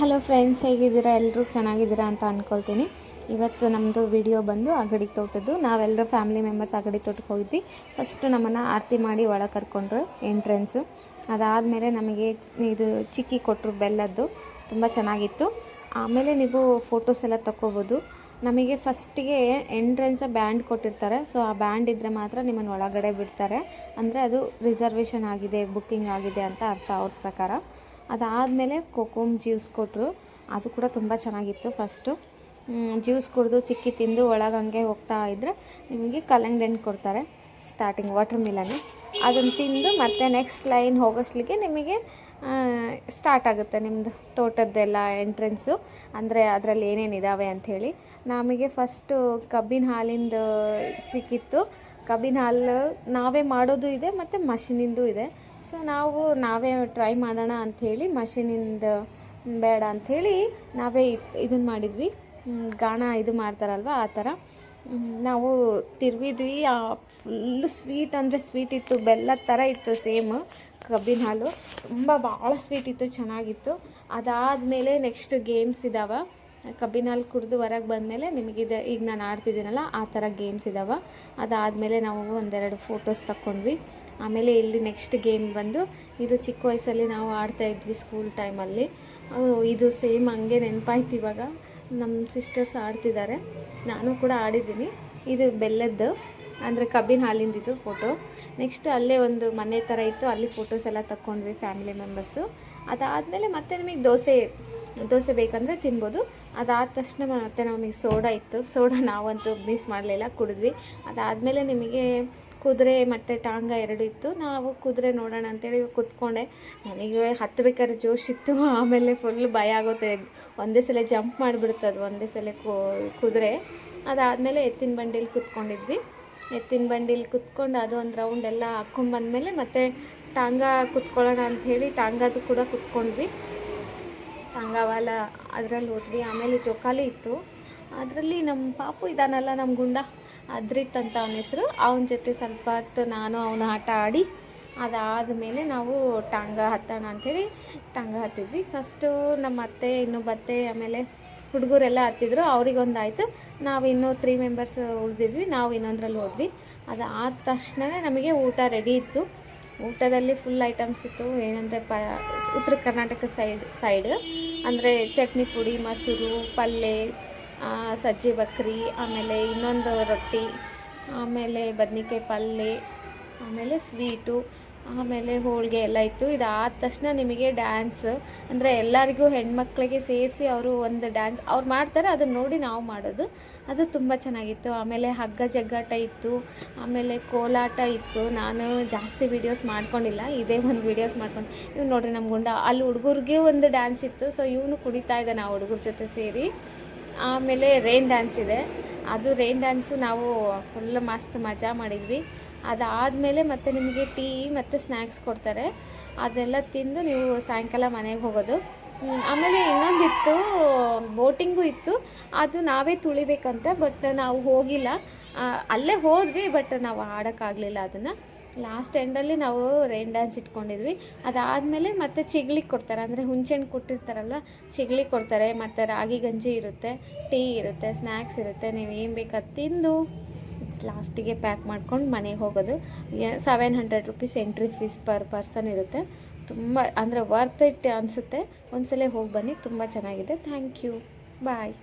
Hello friends, ಹೇಗಿದ್ದೀರಾ? ಎಲ್ಲರೂ ಚೆನ್ನಾಗಿದ್ದೀರಾ ಅಂತ ಅಂದ್ಕೊಳ್ತೀನಿ ಇವತ್ತು ನಮ್ಮದು ವಿಡಿಯೋ ಬಂದು ಅಗಡಿ ತೋಟದ್ದು. ನಾವೆಲ್ಲರೂ ಫ್ಯಾಮಿಲಿ ಮೆಂಬರ್ಸ್ ಅಗಡಿ ತೋಟಕ್ಕೆ ಹೋಗಿದ್ವಿ. ಫಸ್ಟು ನಮ್ಮನ್ನು ಆರತಿ ಮಾಡಿ ಒಳಗೆ ಕರ್ಕೊಂಡ್ರು ಎಂಟ್ರೆನ್ಸು. ಅದಾದಮೇಲೆ ನಮಗೆ ಇದು ಚಿಕ್ಕಿ ಕೊಟ್ಟರು, ಬೆಲ್ಲದ್ದು. ತುಂಬ ಚೆನ್ನಾಗಿತ್ತು. ಆಮೇಲೆ ನೀವು ಫೋಟೋಸ್ ಎಲ್ಲ ತಗೋಬೋದು ನಮಗೆ ಫಸ್ಟಿಗೆ ಎಂಟ್ರೆನ್ಸ ಬ್ಯಾಂಡ್ ಕೊಟ್ಟಿರ್ತಾರೆ. ಸೊ, ಆ ಬ್ಯಾಂಡ್ ಇದ್ದರೆ ಮಾತ್ರ ನಿಮ್ಮನ್ನು ಒಳಗಡೆ ಬಿಡ್ತಾರೆ. ಅಂದರೆ ಅದು ರಿಸರ್ವೇಷನ್ ಆಗಿದೆ, ಬುಕ್ಕಿಂಗ್ ಆಗಿದೆ ಅಂತ ಅರ್ಥ ಅವ್ರ ಪ್ರಕಾರ. ಅದಾದಮೇಲೆ ಕೋಕೋಮ್ ಜ್ಯೂಸ್ ಕೊಟ್ಟರು ಅದು ಕೂಡ ತುಂಬ ಚೆನ್ನಾಗಿತ್ತು ಫಸ್ಟು ಜ್ಯೂಸ್ ಕುಡಿದು ಚಿಕ್ಕಿ ತಿಂದು ಒಳಗೆ ಹಂಗೆ ಹೋಗ್ತಾ ಇದ್ದರೆ ನಿಮಗೆ ಕಲ್ಲಂಗಡಿ ಕೊಡ್ತಾರೆ ಸ್ಟಾರ್ಟಿಂಗ್ ವಾಟರ್ ಮಿಲನ್ನು ಅದನ್ನು ತಿಂದು ಮತ್ತೆ ನೆಕ್ಸ್ಟ್ ಲೈನ್ ಹೋಗೋಷ್ಟ್ಲಿಗೆ ನಿಮಗೆ ಸ್ಟಾರ್ಟ್ ಆಗುತ್ತೆ ನಿಮ್ಮದು ತೋಟದ್ದೆಲ್ಲ ಎಂಟ್ರೆನ್ಸು ಅಂದರೆ ಅದರಲ್ಲಿ ಏನೇನಿದ್ದಾವೆ ಅಂಥೇಳಿ ನಮಗೆ ಫಸ್ಟು ಕಬ್ಬಿನ ಹಾಲಿಂದು ಸಿಕ್ಕಿತ್ತು. ಕಬ್ಬಿನ ಹಾಲು ನಾವೇ ಮಾಡೋದು ಇದೆ, ಮತ್ತು ಮಷಿನಿಂದು ಇದೆ. ಸೊ ನಾವು, ನಾವೇ ಟ್ರೈ ಮಾಡೋಣ ಅಂಥೇಳಿ, ಮಷಿನಿಂದ ಬೇಡ ಅಂಥೇಳಿ ನಾವೇ ಇದನ್ನು ಮಾಡಿದ್ವಿ. ಗಾಣ ಇದು ಮಾಡ್ತಾರಲ್ವ, ಆ ಥರ ನಾವು ತಿರ್ವಿದ್ವಿ ಫುಲ್ಲು ಸ್ವೀಟ್ ಅಂದರೆ ಸ್ವೀಟ್ ಇತ್ತು ಬೆಲ್ಲದ ಥರ ಇತ್ತು ಸೇಮ್ ಕಬ್ಬಿನ ಹಾಲು. ತುಂಬ ಭಾಳ ಸ್ವೀಟ್ ಇತ್ತು, ಚೆನ್ನಾಗಿತ್ತು. ಅದಾದಮೇಲೆ ನೆಕ್ಸ್ಟ್ ಗೇಮ್ಸ್ ಇದ್ದಾವೆ ಕಬ್ಬಿನ ಹಾಲು ಕುಡಿದು ಹೊರಗೆ ಬಂದಮೇಲೆ ನಿಮಗಿದೆ ಈಗ ನಾನು ಆಡ್ತಿದ್ದೀನಲ್ಲ, ಆ ಥರ ಗೇಮ್ಸ್ ಇದ್ದಾವೆ ಅದಾದಮೇಲೆ ನಾವು ಒಂದೆರಡು ಫೋಟೋಸ್ ತಕ್ಕೊಂಡ್ವಿ ಆಮೇಲೆ ಇಲ್ಲಿ ನೆಕ್ಸ್ಟ್ ಗೇಮ್ ಬಂದು ಇದು ಚಿಕ್ಕ ವಯಸ್ಸಲ್ಲಿ ನಾವು ಆಡ್ತಾ ಇದ್ವಿ ಸ್ಕೂಲ್ ಟೈಮಲ್ಲಿ ಇದು ಸೇಮ್ ಹಂಗೆ ನೆನಪಾಯ್ತು ಇವಾಗ. ನಮ್ಮ ಸಿಸ್ಟರ್ಸ್ ಆಡ್ತಿದ್ದಾರೆ. ನಾನು ಕೂಡ ಆಡಿದ್ದೀನಿ. ಇದು ಬೆಲ್ಲದ್ದು, ಅಂದರೆ ಕಬ್ಬಿನ ಹಾಲಿಂದಿದ್ದು ಫೋಟೋ ನೆಕ್ಸ್ಟ್ ಅಲ್ಲೇ ಒಂದು ಮನೆ ಥರ ಇತ್ತು. ಅಲ್ಲಿ ಫೋಟೋಸ್ ಎಲ್ಲ ತಕ್ಕೊಂಡ್ವಿ ಫ್ಯಾಮಿಲಿ ಮೆಂಬರ್ಸು ಅದಾದಮೇಲೆ ಮತ್ತೆ ನಿಮಗೆ ದೋಸೆ ದೋಸೆ ಬೇಕಂದರೆ ತಿನ್ಬೋದು. ಅದಾದ ತಕ್ಷಣ ಮತ್ತೆ ನಮಗೆ ಸೋಡಾ ಇತ್ತು. ಸೋಡಾ ನಾವಂತೂ ಮಿಸ್ ಮಾಡಲಿಲ್ಲ, ಕುಡಿದ್ವಿ. ಅದಾದಮೇಲೆ ನಿಮಗೆ ಕುದುರೆ ಮತ್ತು ಟಾಂಗ ಎರಡು ಇತ್ತು. ನಾವು ಕುದುರೆ ನೋಡೋಣ ಅಂತೇಳಿ ಕೂತ್ಕೊಂಡೆ. ನನಗೆ ಹತ್ತಬೇಕಾದ್ರೆ ಜೋಶ್ ಇತ್ತು. ಆಮೇಲೆ ಫುಲ್ ಭಯ ಆಗುತ್ತೆ. ಒಂದೇ ಸಲ ಜಂಪ್ ಮಾಡಿಬಿಡುತ್ತೆ ಅದು, ಒಂದೇ ಸಲ ಕುದುರೆ. ಅದಾದಮೇಲೆ ಎತ್ತಿನ ಬಂಡಿಲಿ ಕೂತ್ಕೊಂಡಿದ್ವಿ. ಎತ್ತಿನ ಬಂಡಿಲಿ ಕುತ್ಕೊಂಡು ಅದು ಒಂದು ರೌಂಡ್ ಎಲ್ಲ ಹಾಕ್ಕೊಂಬಂದ್ಮೇಲೆ ಮತ್ತೆ ಟಾಂಗ ಕುತ್ಕೊಳ್ಳೋಣ ಅಂಥೇಳಿ ಟಾಂಗದು ಕೂಡ ಕುತ್ಕೊಂಡ್ವಿ. ಟಾಂಗಾವಾಲ ಅದರಲ್ಲಿ ಹೋದ್ವಿ. ಆಮೇಲೆ ಜೋಕಾಲಿ ಇತ್ತು. ಅದರಲ್ಲಿ ನಮ್ಮ ಪಾಪು ಇದಾನಲ್ಲ ನಮ್ಮ ಗುಂಡ. ಅದ್ರಿತ್ ಅಂತ ಅವನ ಹೆಸರು. ಅವನ ಜೊತೆ ಸ್ವಲ್ಪ ಹೊತ್ತು ನಾನು ಅವನು ಆಟ ಆಡಿ ಅದಾದಮೇಲೆ ನಾವು ಟಾಂಗ ಹತ್ತೋಣ ಅಂಥೇಳಿ ಟಾಂಗ ಹತ್ತಿದ್ವಿ. ಫಸ್ಟು ನಮ್ಮ ಅತ್ತೆ, ಇನ್ನು ಬತ್ತೆ, ಆಮೇಲೆ ಹುಡುಗರೆಲ್ಲ ಹತ್ತಿದ್ರು. ಅವ್ರಿಗೊಂದು ಆಯಿತು ನಾವು ಇನ್ನೂ ತ್ರೀ ಮೆಂಬರ್ಸ್ ಉಳಿದಿದ್ವಿ. ನಾವು ಇನ್ನೊಂದ್ರಲ್ಲಿ ಹೋದ್ವಿ. ಅದು ಆದ ತಕ್ಷಣವೇ ನಮಗೆ ಊಟ ರೆಡಿ ಇತ್ತು. ಊಟದಲ್ಲಿ ಫುಲ್ ಐಟಮ್ಸ್ ಇತ್ತು. ಏನಂದರೆ ಪ, ಉತ್ತರ ಕರ್ನಾಟಕ ಸೈಡ್ ಸೈಡ್ ಅಂದರೆ ಚಟ್ನಿ ಪುಡಿ, ಮೊಸರು ಪಲ್ಯ ಸಜ್ಜಿ ಬಕ್ರಿ, ಆಮೇಲೆ ಇನ್ನೊಂದು ರೊಟ್ಟಿ, ಆಮೇಲೆ ಬದ್ನಿಕಾಯಿ ಪಲ್ಯ ಆಮೇಲೆ ಸ್ವೀಟು, ಆಮೇಲೆ ಹೋಳಿಗೆ ಎಲ್ಲ ಇತ್ತು. ಇದಾದ ತಕ್ಷಣ ನಿಮಗೆ ಡ್ಯಾನ್ಸ್ ಅಂದರೆ ಎಲ್ಲರಿಗೂ ಹೆಣ್ಮಕ್ಳಿಗೆ ಸೇರಿಸಿ ಅವರು ಒಂದು ಡ್ಯಾನ್ಸ್ ಅವ್ರು ಮಾಡ್ತಾರೆ, ಅದನ್ನು ನೋಡಿ ನಾವು ಮಾಡೋದು. ಅದು ತುಂಬ ಚೆನ್ನಾಗಿತ್ತು. ಆಮೇಲೆ ಹಗ್ಗ ಜಗ್ಗಾಟ ಇತ್ತು. ಆಮೇಲೆ ಕೋಲಾಟ ಇತ್ತು. ನಾನು ಜಾಸ್ತಿ ವೀಡಿಯೋಸ್ ಮಾಡ್ಕೊಂಡಿಲ್ಲ. ಇದೇ ಒಂದು ವೀಡಿಯೋಸ್ ಮಾಡ್ಕೊಂಡು. ಇವ್ನು ನೋಡ್ರಿ ನಮ್ಮ ಗುಂಡ, ಅಲ್ಲಿ ಹುಡುಗರಿಗೆ ಒಂದು ಡ್ಯಾನ್ಸ್ ಇತ್ತು. ಸೊ ಇವನು ಕುಣಿತಾ ಇದ್ದಾನೆ ಆ ಹುಡುಗರ ಜೊತೆ ಸೇರಿ. ಆಮೇಲೆ ರೈನ್ ಡ್ಯಾನ್ಸ್ ಇದೆ. ಅದು ರೈನ್ ಡ್ಯಾನ್ಸು ನಾವು ಫುಲ್ ಮಸ್ತ್ ಮಜಾ ಮಾಡಿದ್ವಿ. ಅದಾದಮೇಲೆ ಮತ್ತೆ ನಿಮಗೆ ಟೀ ಮತ್ತು ಸ್ನ್ಯಾಕ್ಸ್ ಕೊಡ್ತಾರೆ. ಅದೆಲ್ಲ ತಿಂದು ನೀವು ಸಾಯಂಕಾಲ ಮನೆಗೆ ಹೋಗೋದು. ಆಮೇಲೆ ಇನ್ನೊಂದಿತ್ತು, ಬೋಟಿಂಗು ಇತ್ತು. ಅದು ನಾವೇ ತುಳಿಬೇಕಂತ, ಬಟ್ ನಾವು ಹೋಗಿಲ್ಲ. ಅಲ್ಲೇ ಹೋದ್ವಿ, ಬಟ್ ನಾವು ಆಡೋಕ್ಕಾಗಲಿಲ್ಲ ಅದನ್ನು. ಲಾಸ್ಟ್ ಎಂಡಲ್ಲಿ ನಾವು ರೈನ್ ಡ್ಯಾನ್ಸ್ ಇಟ್ಕೊಂಡಿದ್ವಿ. ಅದಾದಮೇಲೆ ಮತ್ತೆ ಚಿಗ್ಲಿ ಕೊಡ್ತಾರೆ. ಅಂದರೆ ಹುಂಚೆಹಣ್ಣು ಕೊಟ್ಟಿರ್ತಾರಲ್ಲ ಚಿಗ್ಲಿ ಕೊಡ್ತಾರೆ. ಮತ್ತು ರಾಗಿ ಗಂಜಿ ಇರುತ್ತೆ, ಟೀ ಇರುತ್ತೆ ಸ್ನ್ಯಾಕ್ಸ್ ಇರುತ್ತೆ. ನೀವು ಏನು ಬೇಕಾದ ತಿಂದು ಲಾಸ್ಟಿಗೆ ಪ್ಯಾಕ್ ಮಾಡ್ಕೊಂಡು ಮನೆಗೆ ಹೋಗೋದು. Seven hundred rupees entry fees per person ಇರುತ್ತೆ. ತುಂಬ, ಅಂದರೆ ವರ್ತ್ ಇಟ್ ಅನಿಸುತ್ತೆ. ಒಂದ್ಸಲ ಹೋಗಿ ಬನ್ನಿ. ತುಂಬ ಚೆನ್ನಾಗಿದೆ. Thank you bye